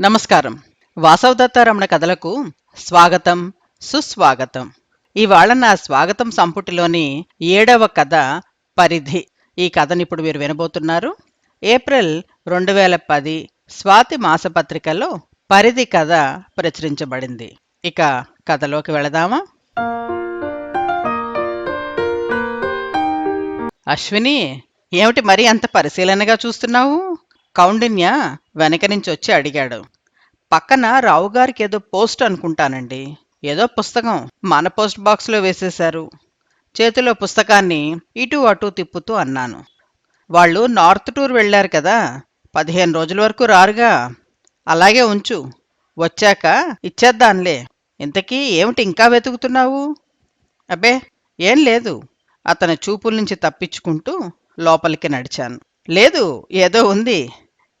నమస్కారం. వాసవదత్తారమణ కథలకు స్వాగతం సుస్వాగతం. ఇవాళ నా స్వాగతం సంపుటిలోని ఏడవ కథ పరిధి. ఈ కథని ఇప్పుడు మీరు వినబోతున్నారు. ఏప్రిల్ రెండు వేల పది స్వాతి మాసపత్రికలో పరిధి కథ ప్రచురించబడింది. ఇక కథలోకి వెళదామా? అశ్విని ఏమిటి మరి అంత పరిశీలనగా చూస్తున్నావు? కౌండిన్య వెనక నుంచి వచ్చి అడిగాడు. పక్కన రావు గారికి ఏదో పోస్ట్ అనుకుంటానండి. ఏదో పుస్తకం మన పోస్ట్ బాక్స్లో వేసేశారు. చేతిలో పుస్తకాన్ని ఇటు అటు తిప్పుతూ అన్నాను. వాళ్ళు నార్త్ టూర్ వెళ్ళారు కదా పదిహేను రోజుల వరకు రారుగా. అలాగే ఉంచు. వచ్చాక ఇచ్చేద్దాంలే ఇంతకీ ఏమిటి ఇంకా వెతుకుతున్నావు? అబ్బే ఏం లేదు. అతని చూపుల నుంచి తప్పించుకుంటూ లోపలికి నడిచాను. లేదు ఏదో ఉంది.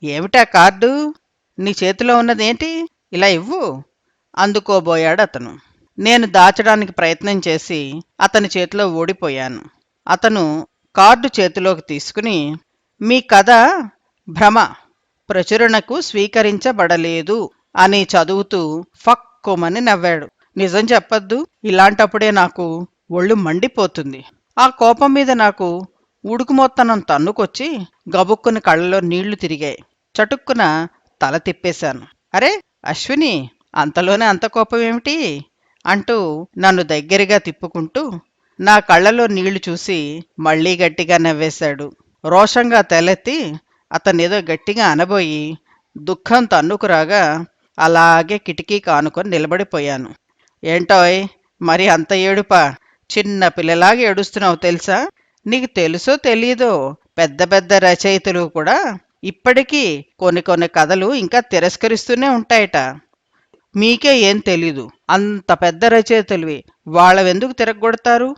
ఏమిటా కార్డు? నీ చేతిలో ఉన్నదేంటి ఇలా ఇవ్వు. అందుకోబోయాడు అతను. నేను దాచడానికి ప్రయత్నం చేసి అతని చేతిలో ఓడిపోయాను. అతను కార్డు చేతిలోకి తీసుకుని మీ కథ భ్రమ ప్రచురణకు స్వీకరించబడలేదు అని చదువుతూ ఫక్కుమని నవ్వాడు. నిజం చెప్పొద్దు ఇలాంటప్పుడే నాకు ఒళ్ళు మండిపోతుంది. ఆ కోపం మీద నాకు ఉడుకుమొత్తనం తన్నుకొచ్చి గబుక్కుని కళ్ళలో నీళ్ళు తిరిగాయి. చటుక్కున తల తిప్పేశాను. అరే అశ్విని అంతలోనే అంత కోపం ఏమిటి? అంటూ నన్ను దగ్గరగా తిప్పుకుంటూ నా కళ్ళలో నీళ్ళు చూసి మళ్ళీ గట్టిగా నవ్వేశాడు. రోషంగా తెలెత్తి అతనేదో గట్టిగా అనబోయి దుఃఖం తన్నుకురాగా అలాగే కిటికీ కానుకొని నిలబడిపోయాను. ఏంటోయ్ మరి అంత ఏడుపా? చిన్న పిల్లలాగా ఏడుస్తున్నావు తెలుసా? నీకు తెలుసో తెలీదో? పెద్ద పెద్ద రచయితలు కూడా ఇప్పటికీ కొన్ని కొన్ని కథలు ఇంకా తిరస్కరిస్తూనే ఉంటాయట. మీకే ఏం తెలీదు. అంత పెద్ద రచయితలువి వాళ్ళవెందుకు తిరగొడతారు?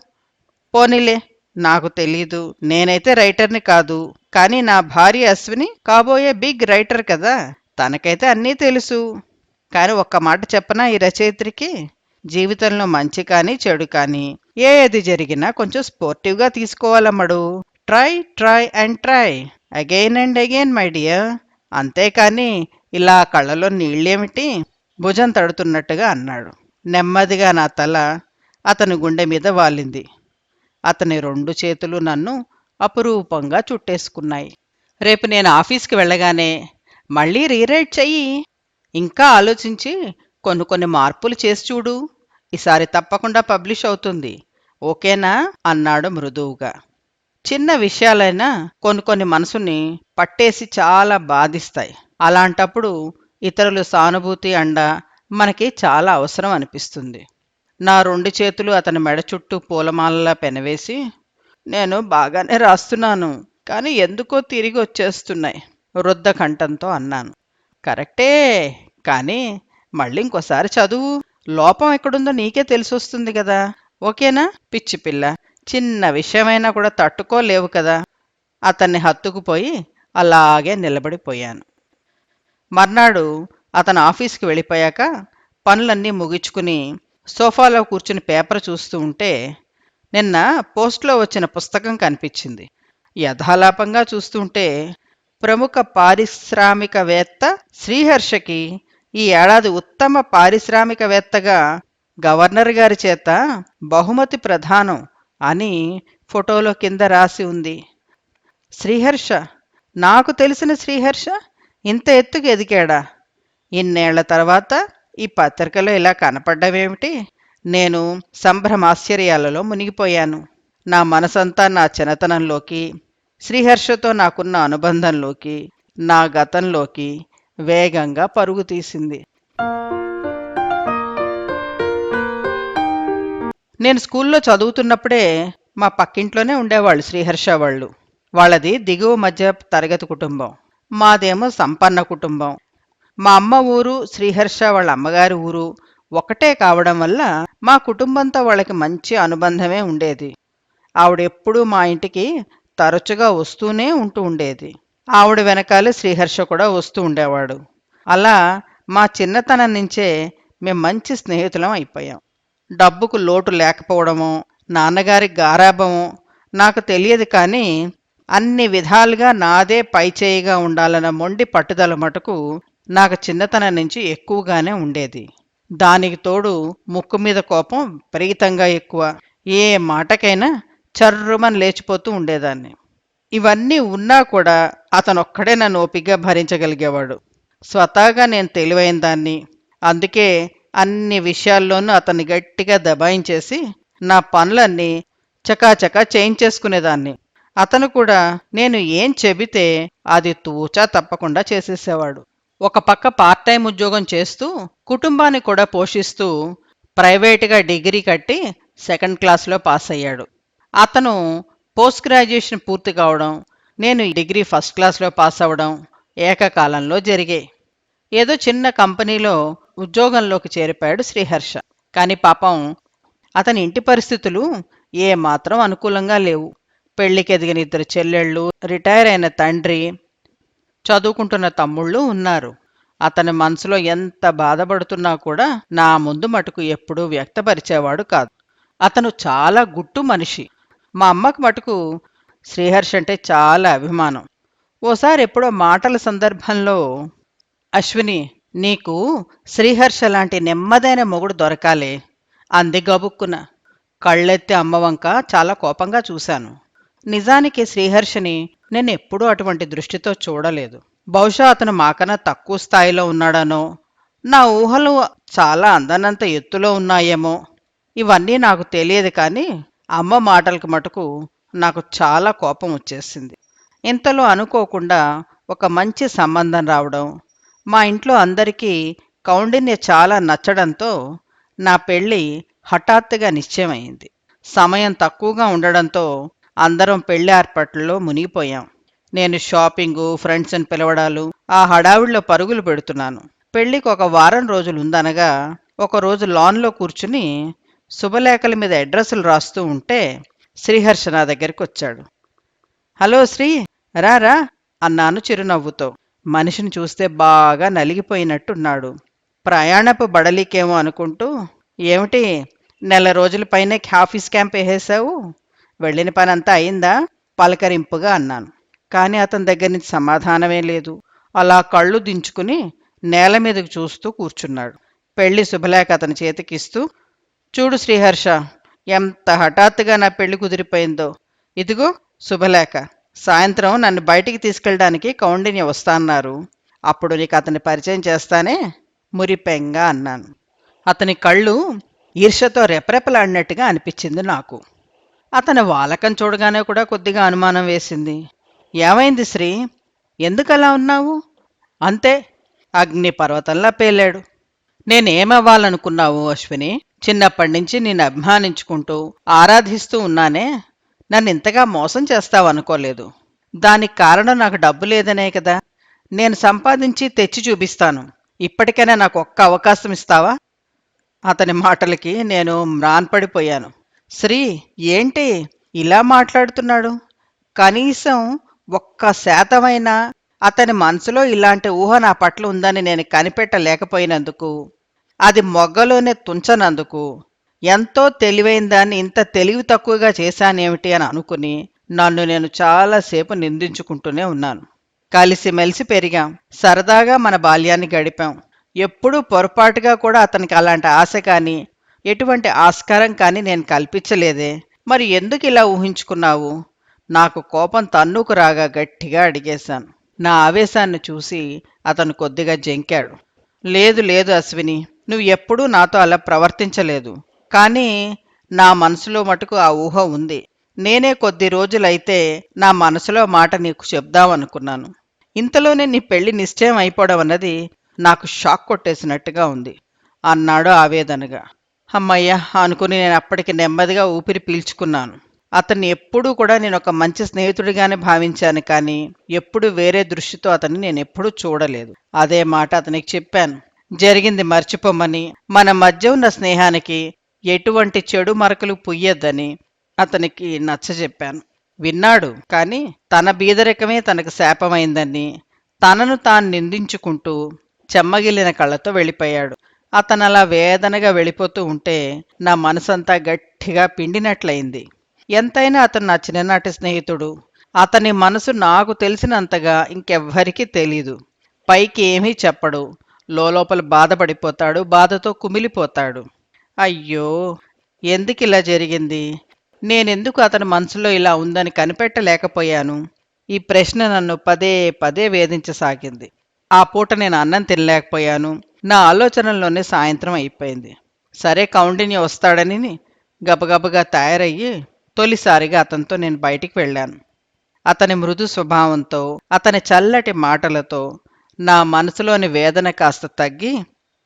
పోనీలే నాకు తెలీదు. నేనైతే రైటర్ని కాదు. కానీ నా భార్య అశ్విని కాబోయే బిగ్ రైటర్ కదా. తనకైతే అన్నీ తెలుసు. కానీ ఒక్క మాట చెప్పనా ఈ రచయిత్రికి? జీవితంలో మంచి కానీ చెడు కానీ. ఏది జరిగినా కొంచెం స్పోర్టివ్గా తీసుకోవాలమ్మడు. Try try and try. Again and again my dear అంతేకాని ఇలా కళ్ళలో నీళ్ళేమిటి? భుజం తడుతున్నట్టుగా అన్నాడు. నెమ్మదిగా నా తల అతని గుండె మీద వాలింది. అతని రెండు చేతులు నన్ను అపురూపంగా చుట్టేసుకున్నాయి. రేపు నేను ఆఫీస్కి వెళ్ళగానే మళ్ళీ రీరైట్ చెయ్యి. ఇంకా ఆలోచించి కొన్ని కొన్ని మార్పులు చేసి చూడు. ఈసారి తప్పకుండా పబ్లిష్ అవుతుంది. ఓకేనా? అన్నాడు మృదువుగా. చిన్న విషయాలైనా కొన్ని కొన్ని మనసుని పట్టేసి చాలా బాధిస్తాయి. అలాంటప్పుడు ఇతరులు సానుభూతి అండ మనకి చాలా అవసరం అనిపిస్తుంది. నా రెండు చేతులు అతని మెడ చుట్టూ పూలమాలలా పెనవేసి నేను బాగానే రాస్తున్నాను కానీ ఎందుకో తిరిగి వచ్చేస్తున్నాయి వృద్ధ కంఠంతో అన్నాను. కరెక్టే కానీ మళ్ళీ ఇంకోసారి చదువు. లోపం ఎక్కడుందో నీకే తెలిసొస్తుంది కదా. ఓకేనా పిచ్చి పిల్ల? చిన్న విషయమైనా కూడా తట్టుకోలేవు కదా. అతన్ని హత్తుకుపోయి అలాగే నిలబడిపోయాను. మర్నాడు అతను ఆఫీస్కి వెళ్ళిపోయాక పనులన్నీ ముగించుకుని సోఫాలో కూర్చుని పేపర్ చూస్తూ ఉంటే నిన్న పోస్ట్లో వచ్చిన పుస్తకం కనిపించింది. యథాలాపంగా చూస్తుంటే ప్రముఖ పారిశ్రామికవేత్త శ్రీహర్షకి ఈ ఏడాది ఉత్తమ పారిశ్రామికవేత్తగా గవర్నర్ గారి చేత బహుమతి ప్రధానం అని ఫోటోలో కింద రాసి ఉంది. శ్రీహర్ష నాకు తెలిసిన శ్రీహర్ష ఇంత ఎత్తుకు ఎదిగాడా? ఇన్నేళ్ళ తర్వాత ఈ పత్రికలో ఇలా కనపడ్డమేమిటి నేను సంభ్రమాశ్చర్యాలలో మునిగిపోయాను. నా మనసంతా నా చిన్నతనంలోకి శ్రీహర్షతో నాకున్న అనుబంధంలోకి నా గతంలోకి వేగంగా పరుగు తీసింది. నేను స్కూల్లో చదువుతున్నప్పుడే మా పక్కింట్లోనే ఉండేవాళ్ళు శ్రీహర్ష వాళ్ళు. వాళ్ళది దిగువ మధ్య తరగతి కుటుంబం. మాదేమో సంపన్న కుటుంబం. మా అమ్మ ఊరు శ్రీహర్ష వాళ్ళ అమ్మగారి ఊరు ఒకటే కావడం వల్ల మా కుటుంబంతో వాళ్ళకి మంచి అనుబంధమే ఉండేది. ఆవిడెప్పుడూ మా ఇంటికి తరచుగా వస్తూనే ఉంటూ ఉండేది. ఆవిడ వెనకాలే శ్రీహర్ష కూడా వస్తూ ఉండేవాడు. అలా మా చిన్నతనం నుంచే మేము మంచి స్నేహితులం అయిపోయాం. డబ్బుకు లోటు లేకపోవడము నాన్నగారి గారాభము నాకు తెలియదు కానీ అన్ని విధాలుగా నాదే పైచేయిగా ఉండాలన్న మొండి పట్టుదల మటుకు నాకు చిన్నతనం నుంచి ఎక్కువగానే ఉండేది. దానికి తోడు ముక్కు మీద కోపం విపరీతంగా ఎక్కువ. ఏ మాటకైనా చర్రుమని లేచిపోతూ ఉండేదాన్ని. ఇవన్నీ ఉన్నా కూడా అతనొక్కడే నన్ను ఓపిగ్గా భరించగలిగేవాడు. స్వతహాగా నేను తెలివైన దాన్ని. అందుకే అన్ని విషయాల్లోనూ అతన్ని గట్టిగా దబాయించేసి నా పనులన్నీ చకాచకా చేయించేసుకునేదాన్ని. అతను కూడా నేను ఏం చెబితే అది తూచా తప్పకుండా చేసేసేవాడు. ఒక పక్క పార్ట్ టైం ఉద్యోగం చేస్తూ కుటుంబాన్ని కూడా పోషిస్తూ ప్రైవేటుగా డిగ్రీ కట్టి సెకండ్ క్లాస్లో పాస్ అయ్యాడు. అతను పోస్ట్ గ్రాడ్యుయేషన్ పూర్తి కావడం నేను డిగ్రీ ఫస్ట్ క్లాస్లో పాస్ అవ్వడం ఏకకాలంలో జరిగాయి ఏదో చిన్న కంపెనీలో ఉద్యోగంలోకి చేరిపోయాడు శ్రీహర్ష. కానీ పాపం అతని ఇంటి పరిస్థితులు ఏమాత్రం అనుకూలంగా లేవు. పెళ్ళికి ఎదిగిన ఇద్దరు చెల్లెళ్ళు రిటైర్ అయిన తండ్రి చదువుకుంటున్న తమ్ముళ్ళు ఉన్నారు. అతని మనసులో ఎంత బాధపడుతున్నా కూడా నా ముందు మటుకు ఎప్పుడూ వ్యక్తపరిచేవాడు కాదు. అతను చాలా గుట్టు మనిషి. మా అమ్మకు మటుకు శ్రీహర్ష అంటే చాలా అభిమానం. ఓసారి ఎప్పుడో మాటల సందర్భంలో అశ్విని నీకు శ్రీహర్ష లాంటి నెమ్మదైన మొగుడు దొరకాలే. అంది గబుక్కున. కళ్ళెత్తి అమ్మవంక చాలా కోపంగా చూశాను. నిజానికి శ్రీహర్షని నేను ఎప్పుడూ అటువంటి దృష్టితో చూడలేదు. బహుశా అతను మాకన్నా తక్కువ స్థాయిలో ఉన్నాడనో నా ఊహలు చాలా అందనంత ఎత్తులో ఉన్నాయేమో. ఇవన్నీ నాకు తెలియదు కానీ అమ్మ మాటలకు మటుకు నాకు చాలా కోపం వచ్చేసింది. ఇంతలో అనుకోకుండా ఒక మంచి సంబంధం రావడం మా ఇంట్లో అందరికీ కౌండిన్య చాలా నచ్చడంతో నా పెళ్ళి హఠాత్తుగా నిశ్చయమైంది. సమయం తక్కువగా ఉండడంతో అందరం పెళ్ళి ఏర్పాట్లలో మునిగిపోయాం. నేను షాపింగు ఫ్రెండ్స్ని పిలవడాలు ఆ హడావిడిలో పరుగులు పెడుతున్నాను. పెళ్ళికి ఒక వారం రోజులు ఉందనగా ఒకరోజు లాన్లో కూర్చుని శుభలేఖల మీద అడ్రస్లు రాస్తూ ఉంటే శ్రీహర్ష నా దగ్గరికి వచ్చాడు హలో శ్రీ రా రా అన్నాను చిరునవ్వుతో. మనిషిని చూస్తే బాగా నలిగిపోయినట్టున్నాడు. ప్రయాణపు బడలికేమో అనుకుంటూ ఏమిటి నెల రోజుల పైనే ఆఫీస్ క్యాంప్ వేసేసావు? వెళ్ళిన పని అంతా అయిందా? పలకరింపుగా అన్నాను. కానీ అతని దగ్గర నుంచి సమాధానమే లేదు. అలా కళ్ళు దించుకుని నేల మీదకు చూస్తూ కూర్చున్నాడు. పెళ్ళి శుభలేఖ అతని చేతికిస్తూ చూడు శ్రీహర్ష ఎంత హఠాత్తుగా నా పెళ్ళి కుదిరిపోయిందో. ఇదిగో శుభలేఖ. సాయంత్రం నన్ను బయటికి తీసుకెళ్ళడానికి కౌండిన్య వస్తాన్నారు అప్పుడు నీకు అతన్ని పరిచయం చేస్తానే మురిపెంగా అన్నాను. అతని కళ్ళు ఈర్ష్యతో రెపరెపలాడినట్టుగా అనిపించింది నాకు. అతని వాలకం చూడగానే కూడా కొద్దిగా అనుమానం వేసింది. ఏమైంది శ్రీ? ఎందుకలా ఉన్నావు? అంతే అగ్ని పర్వతంలా పేలాడు. నేనేమవ్వాలనుకున్నావు అశ్విని? చిన్నప్పటి నుంచి నేను అభిమానించుకుంటూ ఆరాధిస్తూ ఉన్నానే. నన్ను ఇంతగా మోసం చేస్తావనుకోలేదు దానికి కారణం నాకు డబ్బు లేదనే కదా. నేను సంపాదించి తెచ్చి చూపిస్తాను. ఇప్పటికైనా నాకు ఒక్క అవకాశం ఇస్తావా? అతని మాటలకి నేను మ్రాన్పడిపోయాను. శ్రీ ఏంటి ఇలా మాట్లాడుతున్నాడు? కనీసం ఒక్క శాతమైనా అతని మనసులో ఇలాంటి ఊహ నా పట్ల ఉందని నేను కనిపెట్టలేకపోయినందుకు అది మొగ్గలోనే తుంచనందుకు ఎంతో తెలివైన దాన్ని ఇంత తెలివి తక్కువగా చేశానేమిటి అని అనుకుని నన్ను నేను చాలాసేపు నిందించుకుంటూనే ఉన్నాను. కలిసిమెలిసి పెరిగాం. సరదాగా మన బాల్యాన్ని గడిపాం. ఎప్పుడూ పొరపాటుగా కూడా అతనికి అలాంటి ఆశ కానీ ఎటువంటి ఆస్కారం కానీ నేను కల్పించలేదే. మరి ఎందుకు ఇలా ఊహించుకున్నావు? నాకు కోపం తన్నుకు రాగా గట్టిగా అడిగేశాను. నా ఆవేశాన్ని చూసి అతను కొద్దిగా జంకాడు. లేదు లేదు అశ్విని నువ్వు ఎప్పుడూ నాతో అలా ప్రవర్తించలేదు. కానీ నా మనసులో మటుకు ఆ ఊహ ఉంది. నేనే కొద్ది రోజులైతే నా మనసులో మాట నీకు చెప్దామనుకున్నాను. ఇంతలోనే నీ పెళ్ళి నిశ్చయం అయిపోవడం అన్నది నాకు షాక్ కొట్టేసినట్టుగా ఉంది. అన్నాడు ఆవేదనగా. అమ్మయ్యా అనుకుని నేను అప్పటికి నెమ్మదిగా ఊపిరి పీల్చుకున్నాను. అతన్ని ఎప్పుడూ కూడా నేను ఒక మంచి స్నేహితుడిగానే భావించాను కానీ ఎప్పుడు వేరే దృష్టితో అతన్ని నేను ఎప్పుడూ చూడలేదు. అదే మాట అతనికి చెప్పాను. జరిగింది మర్చిపోమని. మన మధ్య ఉన్న స్నేహానికి ఎటువంటి చెడు మరకలు పుయ్యొద్దని అతనికి నచ్చజెప్పాను. విన్నాడు కానీ తన బీదరికమే తనకు శాపమైందని తనను తాను నిందించుకుంటూ చెమ్మగిలిన కళ్ళతో వెళ్ళిపోయాడు. అతను అలా వేదనగా వెళ్ళిపోతూ ఉంటే నా మనసంతా గట్టిగా పిండినట్లయింది. ఎంతైనా అతను నా చిన్ననాటి స్నేహితుడు. అతని మనసు నాకు తెలిసినంతగా ఇంకెవ్వరికీ తెలీదు. పైకి ఏమీ చెప్పడు. లోపల బాధపడిపోతాడు బాధతో కుమిలిపోతాడు. అయ్యో! ఎందుకు ఇలా జరిగింది? నేనెందుకు అతని మనసులో ఇలా ఉందని కనిపెట్టలేకపోయాను? ఈ ప్రశ్న నన్ను పదే పదే వేధించసాగింది. ఆ పూట నేను అన్నం తినలేకపోయాను. నా ఆలోచనల్లోనే సాయంత్రం అయిపోయింది. సరే కౌండిన్య వస్తాడని గబగబగా తయారయ్యి తొలిసారిగా అతనితో నేను బయటికి వెళ్ళాను. అతని మృదు స్వభావంతో అతని చల్లటి మాటలతో నా మనసులోని వేదన కాస్త తగ్గి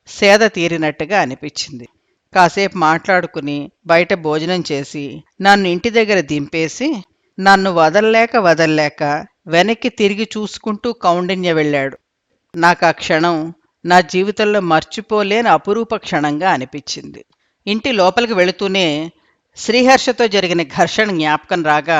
సేద తీరినట్టుగా అనిపించింది. కాసేపు మాట్లాడుకుని బయట భోజనం చేసి నన్ను ఇంటి దగ్గర దింపేసి నన్ను వదల్లేక వదల్లేక వెనక్కి తిరిగి చూసుకుంటూ కౌండిన్య వెళ్ళాడు. నాకు ఆ క్షణం నా జీవితంలో మర్చిపోలేని అపురూప క్షణంగా అనిపించింది. ఇంటి లోపలికి వెళుతూనే శ్రీహర్షతో జరిగిన ఘర్షణ జ్ఞాపకం రాగా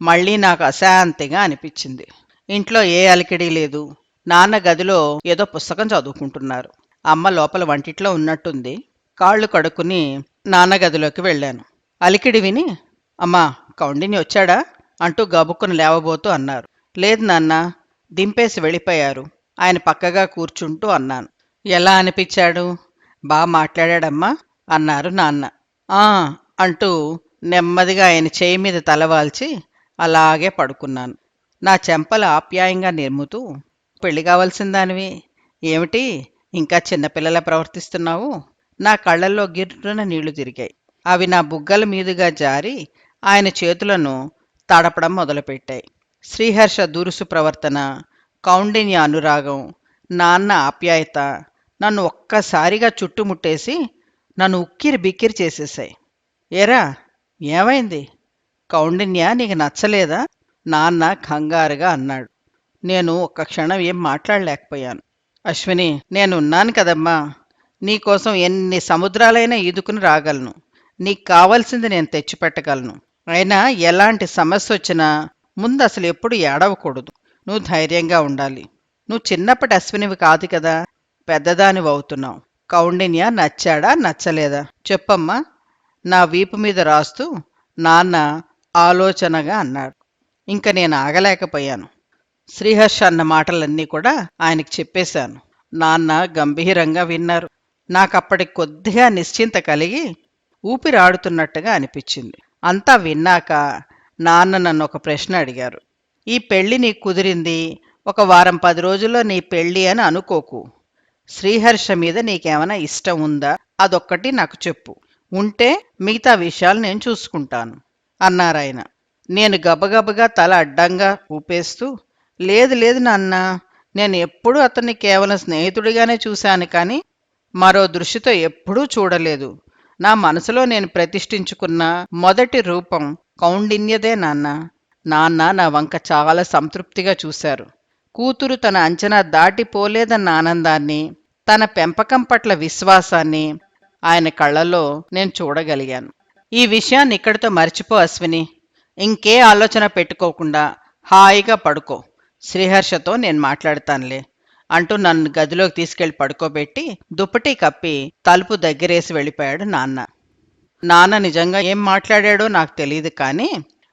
మళ్ళీ నాకు అశాంతిగా అనిపించింది. ఇంట్లో ఏ అలికిడి లేదు. నాన్న గదిలో ఏదో పుస్తకం చదువుకుంటున్నారు. అమ్మ లోపల వంటిట్లో ఉన్నట్టుంది. కాళ్ళు కడుక్కుని నాన్న గదిలోకి వెళ్ళాను. అలికిడి విని అమ్మా కౌండిని వచ్చాడా అంటూ గబుక్కును లేవబోతూ అన్నారు. లేదు నాన్న దింపేసి వెళ్ళిపోయారు. ఆయన పక్కగా కూర్చుంటూ అన్నాను. ఎలా అనిపించాడు? బా మాట్లాడాడమ్మా అన్నారు నాన్న. ఆ అంటూ నెమ్మదిగా ఆయన చేయి మీద తలవాల్చి అలాగే పడుకున్నాను. నా చెంపలు ఆప్యాయంగా నిర్ముతూ పెళ్ళి కావలసిందానివి ఏమిటి? ఇంకా చిన్నపిల్లలా ప్రవర్తిస్తున్నావు? నా కళ్ళల్లో గిర్రున నీళ్ళు తిరిగాయి. అవి నా బుగ్గల మీదుగా జారి ఆయన చేతులను తడపడం మొదలుపెట్టాయి. శ్రీహర్ష దురుసు ప్రవర్తన కౌండిన్య అనురాగం నాన్న ఆప్యాయత నన్ను ఒక్కసారిగా చుట్టుముట్టేసి నన్ను ఉక్కిరి బిక్కిరి చేసేసాయి ఏరా ఏమైంది? కౌండిన్య నీకు నచ్చలేదా? నాన్న కంగారుగా అన్నాడు. నేను ఒక్క క్షణం ఏం మాట్లాడలేకపోయాను. అశ్విని నేను ఉన్నాను కదమ్మా. నీకోసం ఎన్ని సముద్రాలైనా ఈదుకుని రాగలను. నీకు కావాల్సింది నేను తెచ్చిపెట్టగలను. అయినా ఎలాంటి సమస్య వచ్చినా ముందు అసలు ఎప్పుడు ఏడవకూడదు. నువ్వు ధైర్యంగా ఉండాలి. నువ్వు చిన్నప్పటి అశ్వినివి కాదు కదా. పెద్దదానివి అవుతున్నావు. కౌండిన్య నచ్చాడా నచ్చలేదా? చెప్పమ్మా. నా వీపు మీద రాస్తూ నాన్న ఆలోచనగా అన్నాడు. ఇంక నేను ఆగలేకపోయాను. శ్రీహర్ష అన్న మాటలన్నీ కూడా ఆయనకి చెప్పేశాను. నాన్న గంభీరంగా విన్నారు. నాకప్పటి కొద్దిగా నిశ్చింత కలిగి ఊపిరాడుతున్నట్టుగా అనిపించింది. అంతా విన్నాక నాన్న నన్ను ఒక ప్రశ్న అడిగారు. ఈ పెళ్ళి నీకు కుదిరింది? ఒక వారం పది రోజుల్లో నీ పెళ్ళి అని అనుకోకు. శ్రీహర్ష మీద నీకేమైనా ఇష్టం ఉందా? అదొక్కటి నాకు చెప్పు. ఉంటే మిగతా విషయాలు నేను చూసుకుంటాను అన్నారాయన నేను గబగబగా తల అడ్డంగా ఊపేస్తూ లేదు లేదు నాన్న నేను ఎప్పుడూ అతన్ని కేవలం స్నేహితుడిగానే చూశాను కానీ మరో దృష్టితో ఎప్పుడూ చూడలేదు. నా మనసులో నేను ప్రతిష్ఠించుకున్న మొదటి రూపం కౌండిన్యదే నాన్న. నాన్న నా వంక చాలా సంతృప్తిగా చూశారు. కూతురు తన అంచనా దాటిపోలేదన్న ఆనందాన్ని తన పెంపకం పట్ల విశ్వాసాన్ని ఆయన కళ్ళలో నేను చూడగలిగాను. ఈ విషయాన్ని ఇక్కడితో మర్చిపో అశ్విని. ఇంకే ఆలోచన పెట్టుకోకుండా హాయిగా పడుకో. శ్రీహర్షతో నేను మాట్లాడతానులే. అంటూ నన్ను గదిలోకి తీసుకెళ్ళి పడుకోబెట్టి దుప్పటి కప్పి తలుపు దగ్గరేసి వెళ్ళిపోయాడు నాన్న. నాన్న నిజంగా ఏం మాట్లాడాడో నాకు తెలియదు కానీ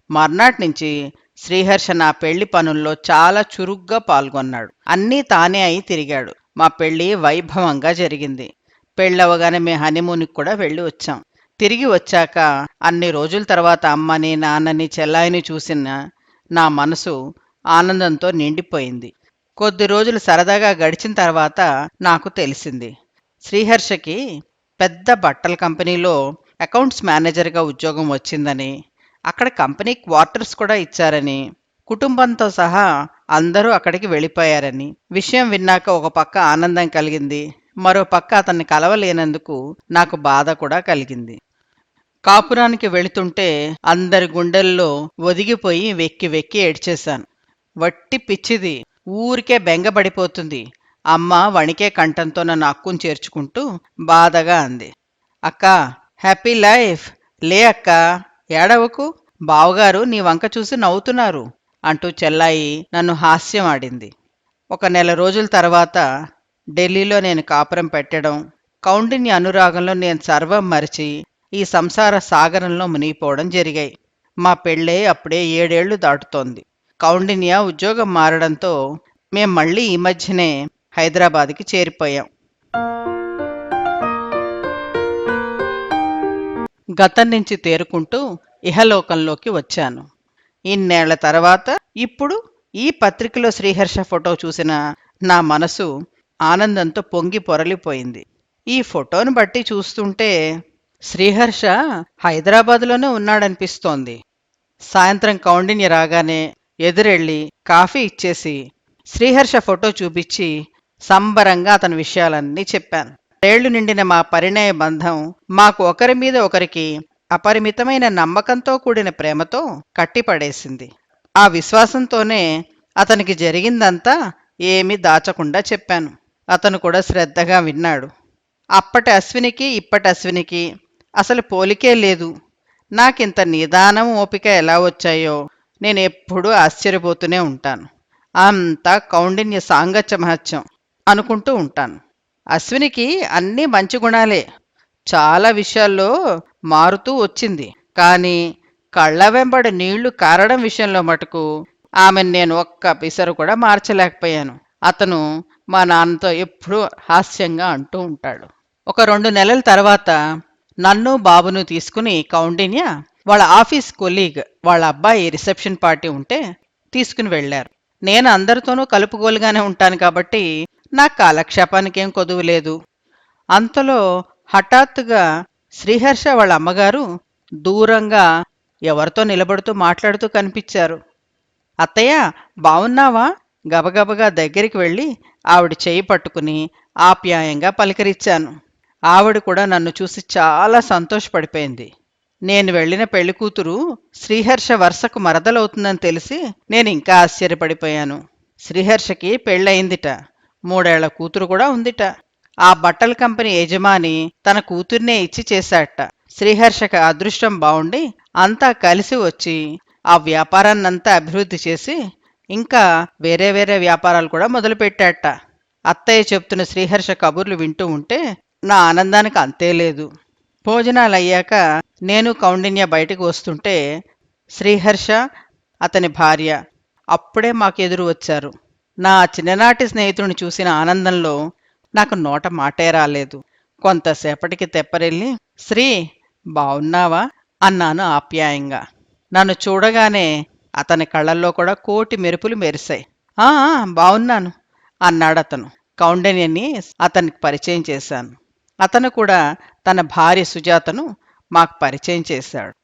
మర్నాటి నుంచి శ్రీహర్ష నా పెళ్ళి పనుల్లో చాలా చురుగ్గా పాల్గొన్నాడు. అన్నీ తానే అయి తిరిగాడు. మా పెళ్ళి వైభవంగా జరిగింది. పెళ్ళవగానే మేము హనీమూన్కి కూడా వెళ్ళి వచ్చాం. తిరిగి వచ్చాక అన్ని రోజుల తర్వాత అమ్మని నాన్నని చెల్లాయిని చూసిన నా మనసు ఆనందంతో నిండిపోయింది. కొద్ది రోజులు సరదాగా గడిచిన తర్వాత నాకు తెలిసింది. శ్రీహర్షకి పెద్ద బట్టల కంపెనీలో అకౌంట్స్ మేనేజర్గా ఉద్యోగం వచ్చిందని అక్కడ కంపెనీ క్వార్టర్స్ కూడా ఇచ్చారని కుటుంబంతో సహా అందరూ అక్కడికి వెళ్ళిపోయారని. విషయం విన్నాక ఒక పక్క ఆనందం కలిగింది. మరో పక్క అతన్ని కలవలేనందుకు నాకు బాధ కూడా కలిగింది. కాపురానికి వెళుతుంటే అందరి గుండెల్లో ఒదిగిపోయి వెక్కి వెక్కి ఏడ్చేశాను. వట్టి పిచ్చిది ఊరికే బెంగపడిపోతుంది అమ్మ వణికే కంఠంతో నన్ను అక్కుని చేర్చుకుంటూ బాధగా అంది. అక్క హ్యాపీ లైఫ్. లే అక్క ఏడవకు. బావగారు నీ వంక చూసి నవ్వుతున్నారు అంటూ చెల్లాయి నన్ను హాస్యం ఆడింది. ఒక నెల రోజుల తర్వాత ఢిల్లీలో నేను కాపురం పెట్టడం కౌండిన్య అనురాగంలో నేను సర్వం మరిచి ఈ సంసార సాగరంలో మునిగిపోవడం జరిగాయి. మా పెళ్ళే అప్పుడే ఏడేళ్ళు దాటుతోంది. కౌండిన్య ఉద్యోగం మారడంతో మేం మళ్ళీ ఈ మధ్యనే హైదరాబాద్కి చేరిపోయాం. గతం నుంచి తేరుకుంటూ ఇహలోకంలోకి వచ్చాను. ఇన్నేళ్ళ తర్వాత ఇప్పుడు ఈ పత్రికలో శ్రీహర్ష ఫోటో చూసిన నా మనసు ఆనందంతో పొంగి పొరలిపోయింది. ఈ ఫోటోను బట్టి చూస్తుంటే శ్రీహర్ష హైదరాబాద్లోనే ఉన్నాడనిపిస్తోంది. సాయంత్రం కౌండిన్య రాగానే ఎదురెళ్ళి కాఫీ ఇచ్చేసి శ్రీహర్ష ఫోటో చూపించి సంబరంగా అతని విషయాలన్నీ చెప్పాను. ఏళ్ళు నిండిన మా పరిణయ బంధం మాకు ఒకరి మీద ఒకరికి అపరిమితమైన నమ్మకంతో కూడిన ప్రేమతో కట్టిపడేసింది. ఆ విశ్వాసంతోనే అతనికి జరిగిందంతా ఏమీ దాచకుండా చెప్పాను. అతను కూడా శ్రద్ధగా విన్నాడు. అప్పటి అశ్వినికి ఇప్పటి అశ్వినికి అసలు పోలికే లేదు. నాకింత నిదానం ఓపిక ఎలా వచ్చాయో నేను ఎప్పుడూ ఆశ్చర్యపోతూనే ఉంటాను. అంతా కౌండిన్య సాంగత్య మహత్యం అనుకుంటూ ఉంటాను. అశ్వినికి అన్నీ మంచి గుణాలే. చాలా విషయాల్లో మారుతూ వచ్చింది. కానీ కళ్ళ వెంబడి నీళ్ళు కారడం విషయంలో మటుకు ఆమెను నేను ఒక్క పిసరు కూడా మార్చలేకపోయాను. అతను మా నాన్నతో ఎప్పుడూ హాస్యంగా అంటూ ఉంటాడు. ఒక రెండు నెలల తర్వాత నన్ను బాబును తీసుకుని కౌండిన్య వాళ్ళ ఆఫీస్ కొలీగ్ వాళ్ళ అబ్బాయి రిసెప్షన్ పార్టీ ఉంటే తీసుకుని వెళ్ళారు. నేను అందరితోనూ కలుపుగోలుగానే ఉంటాను కాబట్టి నాకు కాలక్షేపానికి ఏం కొదువు లేదు. అంతలో హఠాత్తుగా శ్రీహర్ష వాళ్ళ అమ్మగారు దూరంగా ఎవరితో నిలబడుతూ మాట్లాడుతూ కనిపించారు. అత్తయ్య బావున్నావా? గబగబగా దగ్గరికి వెళ్ళి ఆవిడ చేయి పట్టుకుని ఆప్యాయంగా పలకరించాను. ఆవిడ కూడా నన్ను చూసి చాలా సంతోషపడిపోయింది. నేను వెళ్ళిన పెళ్ళి కూతురు శ్రీహర్ష వరుసకు మరదలవుతుందని తెలిసి నేను ఇంకా ఆశ్చర్యపడిపోయాను. శ్రీహర్షకి పెళ్ళయిందిట. మూడేళ్ళ కూతురు కూడా ఉందిట. ఆ బట్టల కంపెనీ యజమాని తన కూతుర్నే ఇచ్చి చేశాట శ్రీహర్షకి అదృష్టం బావుండి అంతా కలిసి వచ్చి ఆ వ్యాపారాన్నంతా అభివృద్ధి చేసి ఇంకా వేరే వేరే వ్యాపారాలు కూడా మొదలుపెట్టాట అత్తయ్య చెప్తున్న శ్రీహర్ష కబుర్లు వింటూ ఉంటే నా ఆనందానికి అంతే లేదు. భోజనాలు అయ్యాక నేను కౌండిన్య బయటకు వస్తుంటే శ్రీహర్ష అతని భార్య అప్పుడే మాకు ఎదురు వచ్చారు. నా చిన్ననాటి స్నేహితుడిని చూసిన ఆనందంలో నాకు నోట మాటే రాలేదు. కొంతసేపటికి తెప్పరెళ్ళి శ్రీ బావున్నావా? అన్నాను ఆప్యాయంగా. నన్ను చూడగానే అతని కళ్ళల్లో కూడా కోటి మెరుపులు మెరిశాయి. ఆ బావున్నాను అన్నాడు అతను కౌండన్యని అతనికి పరిచయం చేశాను. అతను కూడా తన భార్య సుజాతను మాకు పరిచయం చేశాడు.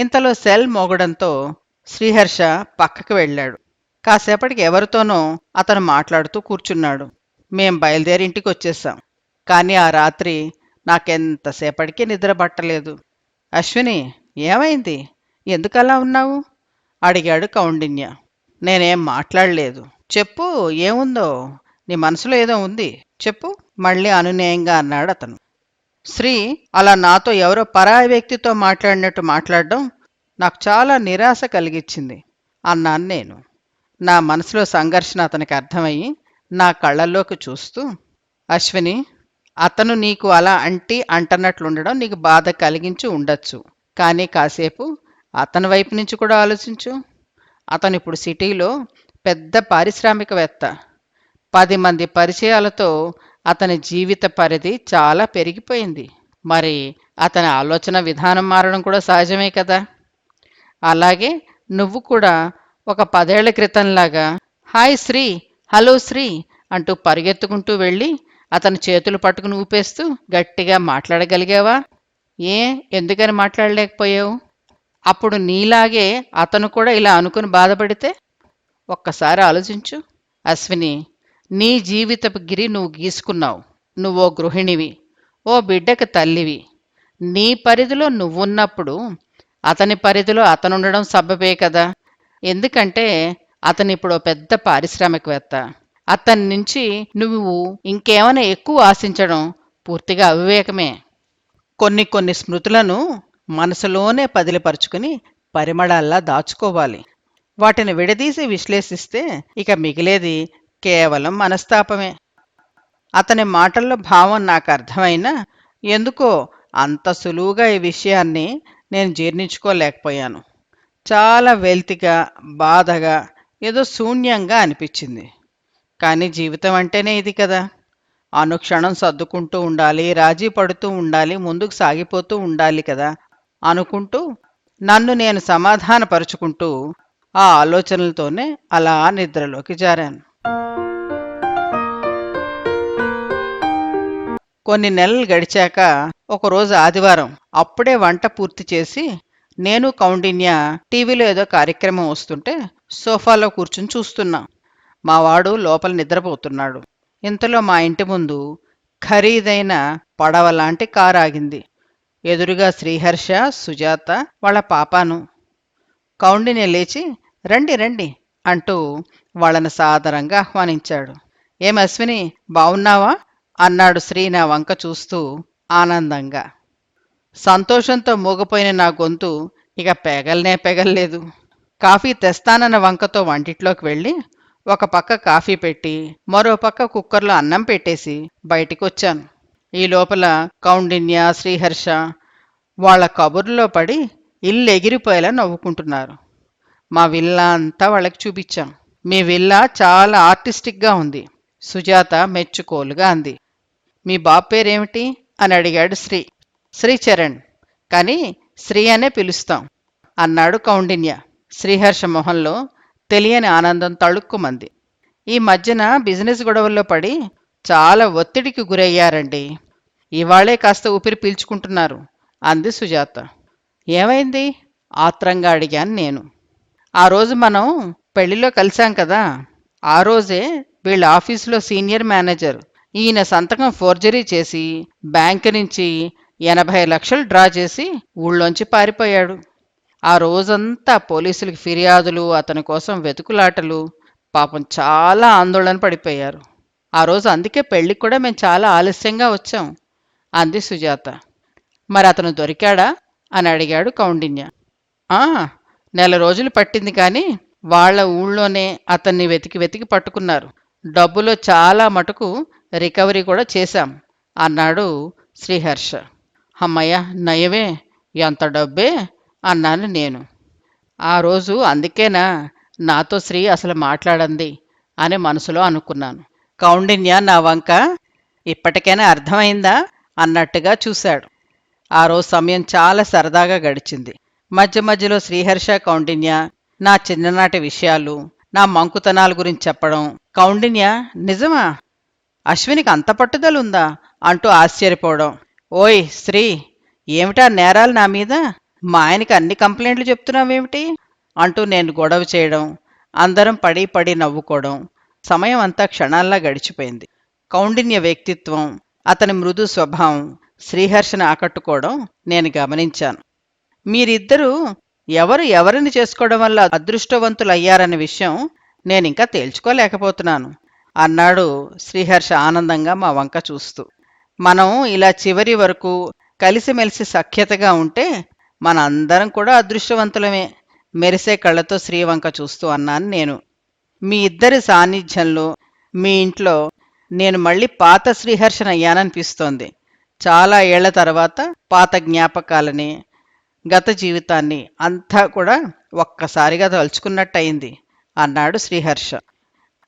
ఇంతలో సెల్ మోగడంతో శ్రీహర్ష పక్కకు వెళ్ళాడు. కాసేపటికి ఎవరితోనో అతను మాట్లాడుతూ కూర్చున్నాడు. మేం బయలుదేరి ఇంటికి వచ్చేసాం కానీ ఆ రాత్రి నాకెంతసేపటికి నిద్ర పట్టలేదు. అశ్విని ఏమైంది? ఎందుకలా ఉన్నావు? అడిగాడు కౌండిన్య. నేనేం మాట్లాడలేదు. చెప్పు ఏముందో? నీ మనసులో ఏదో ఉంది. చెప్పు మళ్ళీ అనునయంగా అన్నాడు అతను శ్రీ అలా నాతో ఎవరో పరాయి వ్యక్తితో మాట్లాడినట్టు మాట్లాడడం నాకు చాలా నిరాశ కలిగించింది అన్నాను నేను. నా మనసులో సంఘర్షణ అతనికి అర్థమయ్యి నా కళ్ళల్లోకి చూస్తూ అశ్విని అతను నీకు అలా అంటి అంటనట్లుండడం నీకు బాధ కలిగించి ఉండొచ్చు. కానీ కాసేపు అతని వైపు నుంచి కూడా ఆలోచించు. అతను ఇప్పుడు సిటీలో పెద్ద పారిశ్రామికవేత్త. పది మంది పరిచయాలతో అతని జీవిత పరిధి చాలా పెరిగిపోయింది. మరి అతని ఆలోచన విధానం మారడం కూడా సహజమే కదా? అలాగే నువ్వు కూడా ఒక పదేళ్ళ క్రితంలాగా హాయ్ శ్రీ హలో శ్రీ అంటూ పరిగెత్తుకుంటూ వెళ్ళి అతని చేతులు పట్టుకుని ఊపేస్తూ గట్టిగా మాట్లాడగలిగావా? ఏ ఎందుకని మాట్లాడలేకపోయావు? అప్పుడు నీలాగే అతను కూడా ఇలా అనుకుని బాధపడితే? ఒక్కసారి ఆలోచించు. అశ్విని నీ జీవితపు గిరి నువ్వు గీసుకున్నావు. నువ్వో గృహిణివి ఓ బిడ్డకు తల్లివి. నీ పరిధిలో నువ్వున్నప్పుడు అతని పరిధిలో అతనుండడం సబ్బబే కదా. ఎందుకంటే అతను ఇప్పుడు పెద్ద పారిశ్రామికవేత్త. అతని నుంచి నువ్వు ఇంకేమైనా ఎక్కువ ఆశించడం పూర్తిగా అవివేకమే. కొన్ని కొన్ని స్మృతులను మనసులోనే పదిలిపరుచుకుని పరిమళాల్లా దాచుకోవాలి. వాటిని విడదీసి విశ్లేషిస్తే ఇక మిగిలేది కేవలం మనస్తాపమే. అతని మాటల్లో భావం నాకు అర్థమైనా ఎందుకో అంత సులువుగా ఈ విషయాన్ని నేను జీర్ణించుకోలేకపోయాను. చాలా వెల్తిగా బాధగా ఏదో శూన్యంగా అనిపించింది. కానీ జీవితం అంటేనే ఇది కదా. అనుక్షణం సర్దుకుంటూ ఉండాలి రాజీ పడుతూ ఉండాలి ముందుకు సాగిపోతూ ఉండాలి కదా అనుకుంటూ నన్ను నేను సమాధానపరుచుకుంటూ ఆ ఆలోచనలతోనే అలా నిద్రలోకి జారాను. కొన్ని నెలలు గడిచాక ఒకరోజు ఆదివారం అప్పుడే వంట పూర్తి చేసి నేను కౌండిన్య టీవీలో ఏదో కార్యక్రమం వస్తుంటే సోఫాలో కూర్చుని చూస్తున్నా. మావాడు లోపల నిద్రపోతున్నాడు. ఇంతలో మా ఇంటి ముందు ఖరీదైన పడవ లాంటి కారు ఆగింది. ఎదురుగా శ్రీహర్ష సుజాత వాళ్ళ పాపాను. కౌండిన్య లేచి రండి రండి అంటూ వాళ్ళని సాదరంగా ఆహ్వానించాడు. ఏం అశ్విని బావున్నావా? అన్నాడు శ్రీ నా వంక చూస్తూ ఆనందంగా. సంతోషంతో మూగపోయిన నా గొంతు ఇక పెగల్నే పెగల్లేదు. కాఫీ తెస్తానన్న వంకతో వంటిట్లోకి వెళ్ళి ఒక పక్క కాఫీ పెట్టి మరో పక్క కుక్కర్లో అన్నం పెట్టేసి బయటికొచ్చాను. ఈ లోపల కౌండిన్య శ్రీహర్ష వాళ్ళ కబుర్లో పడి ఇల్లు ఎగిరిపోయేలా నవ్వుకుంటున్నారు. మా విల్లా అంతా వాళ్ళకి చూపించాం. మీ విల్లా చాలా ఆర్టిస్టిక్గా ఉంది. సుజాత మెచ్చుకోలుగా అంది. మీ బాబు పేరేమిటి? అని అడిగాడు శ్రీ. శ్రీచరణ్. కానీ శ్రీ అనే పిలుస్తాం అన్నాడు కౌండిన్య. శ్రీహర్ష మొహంలో తెలియని ఆనందం తళుక్కుమంది. ఈ మధ్యన బిజినెస్ గొడవల్లో పడి చాలా ఒత్తిడికి గురయ్యారండి. ఇవాళే కాస్త ఊపిరి పీల్చుకుంటున్నారు అంది సుజాత. ఏమైంది? ఆత్రంగా అడిగాను నేను. ఆ రోజు మనం పెళ్ళిలో కలిసాం కదా. ఆ రోజే వీళ్ళ ఆఫీసులో సీనియర్ మేనేజర్ ఈయన సంతకం ఫోర్జరీ చేసి బ్యాంక్ నుంచి ఎనభై లక్షలు డ్రా చేసి ఊళ్ళోంచి పారిపోయాడు. ఆ రోజంతా పోలీసులకి ఫిర్యాదులు అతని కోసం వెతుకులాటలు పాపం చాలా ఆందోళన పడిపోయారు. ఆ రోజు అందుకే పెళ్ళికి కూడా మేము చాలా ఆలస్యంగా వచ్చాం అంది సుజాత. మరి అతను దొరికాడా? అని అడిగాడు కౌండిన్య. ఆ నెల రోజులు పట్టింది కానీ వాళ్ళ ఊళ్ళోనే అతన్ని వెతికి వెతికి పట్టుకున్నారు. డబ్బులో చాలా మటుకు రికవరీ కూడా చేశాం అన్నాడు శ్రీహర్ష. అమ్మయ్య నయమే ఎంత డబ్బే? అన్నాను నేను. ఆ రోజు అందుకేనా నాతో శ్రీ అసలు మాట్లాడంది అని మనసులో అనుకున్నాను. కౌండిన్య నా వంక ఇప్పటికైనా అర్థమైందా? అన్నట్టుగా చూశాడు. ఆ రోజు సమయం చాలా సరదాగా గడిచింది. మధ్య మధ్యలో శ్రీహర్ష కౌండిన్య నా చిన్ననాటి విషయాలు నా మంకుతనాల గురించి చెప్పడం. కౌండిన్య నిజమా? అశ్వినికి అంత పట్టుదలుందా? అంటూ ఆశ్చర్యపోవడం. ఓయ్ శ్రీ ఏమిటా నేరాలు నా మీద? మా ఆయనకి అన్ని కంప్లైంట్లు చెప్తున్నావేమిటి? అంటూ నేను గొడవ చేయడం. అందరం పడి పడి నవ్వుకోవడం. సమయం అంతా క్షణాల్లా గడిచిపోయింది. కౌండిన్య వ్యక్తిత్వం అతని మృదు స్వభావం శ్రీహర్షను ఆకట్టుకోవడం నేను గమనించాను. మీరిద్దరూ ఎవరు ఎవరిని చేసుకోవడం వల్ల అదృష్టవంతులయ్యారనే విషయం నేనింకా తేల్చుకోలేకపోతున్నాను. అన్నాడు శ్రీహర్ష ఆనందంగా మా వంక చూస్తూ. మనం ఇలా చివరి వరకు కలిసిమెలిసి సఖ్యతగా ఉంటే మన అందరం కూడా అదృష్టవంతులమే మెరిసే కళ్ళతో శ్రీవంక చూస్తూ అన్నాను నేను. మీ ఇద్దరి సాన్నిధ్యంలో మీ ఇంట్లో నేను మళ్ళీ పాత శ్రీహర్షణ అయ్యాననిపిస్తోంది చాలా ఏళ్ళ తర్వాత పాత జ్ఞాపకాలని గత జీవితాన్ని అంతా కూడా ఒక్కసారిగా తలుచుకున్నట్టయింది అన్నాడు శ్రీహర్ష.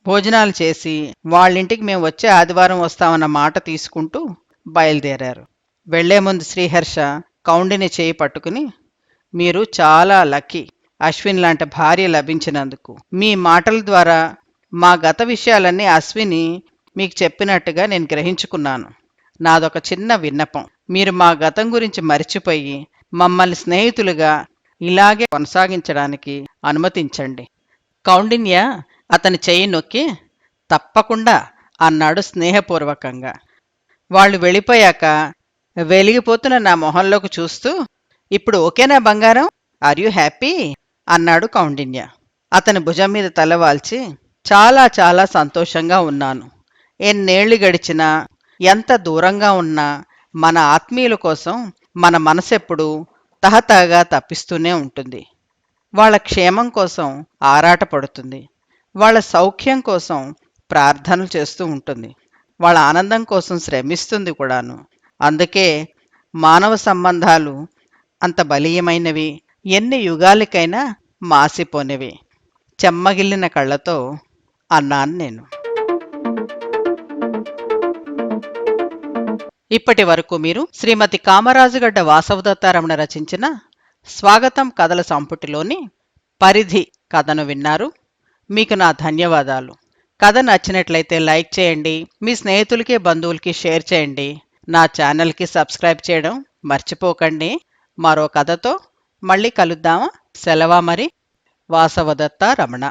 భోజనాలు చేసి వాళ్ళింటికి మేము వచ్చే ఆదివారం వస్తామన్న మాట తీసుకుంటూ బయలుదేరారు. వెళ్ళే ముందు శ్రీహర్ష కౌండిని చేయి పట్టుకుని మీరు చాలా లక్కీ అశ్విన్ లాంటి భార్య లభించినందుకు. మీ మాటల ద్వారా మా గత విషయాలన్నీ అశ్విని మీకు చెప్పినట్టుగా నేను గ్రహించుకున్నాను. నాదొక చిన్న విన్నపం. మీరు మా గతం గురించి మర్చిపోయి మమ్మల్ని స్నేహితులుగా ఇలాగే కొనసాగించడానికి అనుమతించండి. కౌండిన్య అతని చెయ్యి నొక్కి తప్పకుండా అన్నాడు స్నేహపూర్వకంగా. వాళ్ళు వెళ్ళిపోయాక వెలిగిపోతున్న నా మొహంలోకి చూస్తూ ఇప్పుడు ఓకేనా బంగారం? Are you happy? అన్నాడు కౌండిన్య. అతని భుజం మీద తలవాల్చి చాలా చాలా సంతోషంగా ఉన్నాను. ఎన్నేళ్ళు గడిచినా ఎంత దూరంగా ఉన్నా మన ఆత్మీయుల కోసం మన మనసెప్పుడు తహతహగా తప్పిస్తూనే ఉంటుంది. వాళ్ళ క్షేమం కోసం ఆరాటపడుతుంది. వాళ్ళ సౌఖ్యం కోసం ప్రార్థనలు చేస్తూ ఉంటుంది. వాళ్ళ ఆనందం కోసం శ్రమిస్తుంది కూడాను. అందుకే మానవ సంబంధాలు అంత బలీయమైనవి. ఎన్ని యుగాలకైనా మాసిపోనివి. చెమ్మగిల్లిన కళ్ళతో అన్నాను నేను. ఇప్పటి వరకు మీరు శ్రీమతి కామరాజుగడ్డ వాసవదత్తారమణ రచించిన స్వాగతం కథల సంపుటిలోని పరిధి కథను విన్నారు. మీకు నా ధన్యవాదాలు. కథ నచ్చినట్లయితే లైక్ చేయండి. మీ స్నేహితులకి బంధువులకి షేర్ చేయండి. నా ఛానల్కి సబ్స్క్రైబ్ చేయడం మర్చిపోకండి. మరో కథతో మళ్ళీ కలుద్దామా? సెలవా మరి? వాసవదత్త రమణ